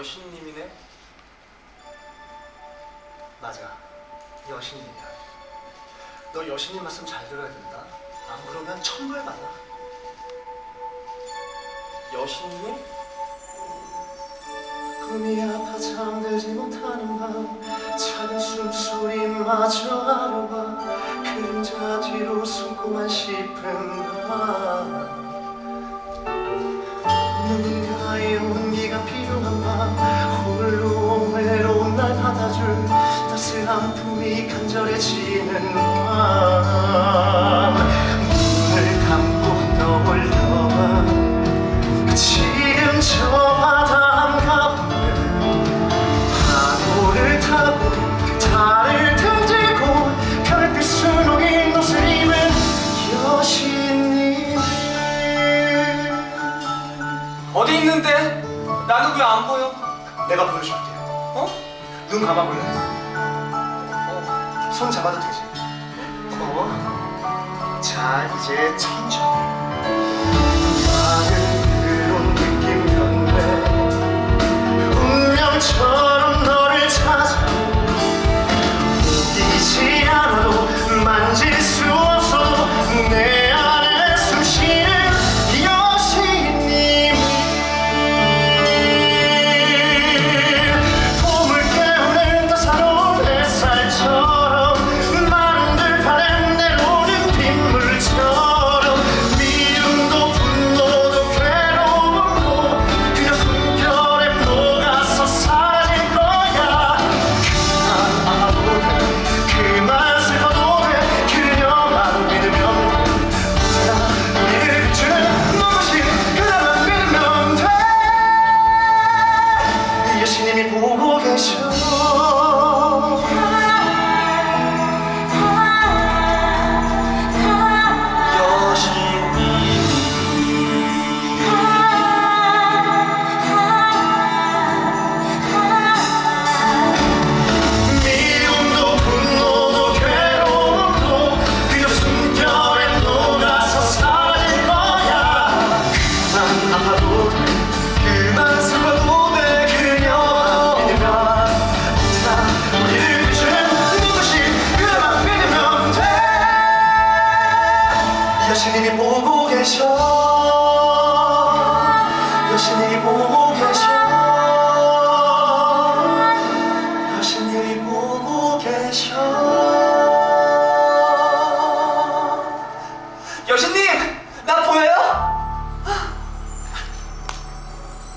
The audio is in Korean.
여신님이네? 맞아. 여신님이야. 너 여신님 말씀 잘 들어야 된다. 안 그러면 천벌 받아. 여신님? 꿈이 아파 잠들지 못하는 밤 차는 숨소리마저 알아봐 그림자 뒤로 숨고만 싶은 밤 어디 있는데? 나는 왜 안 보여? 내가 보여줄게. 어? 눈 감아볼래? 어. 손 잡아도 되지? 어? 자, 이제 천천히. 예수님이 보고 계셔. 예수님이 보고 계셔. 예수님이 보고 계셔. 여신님 나 보여요?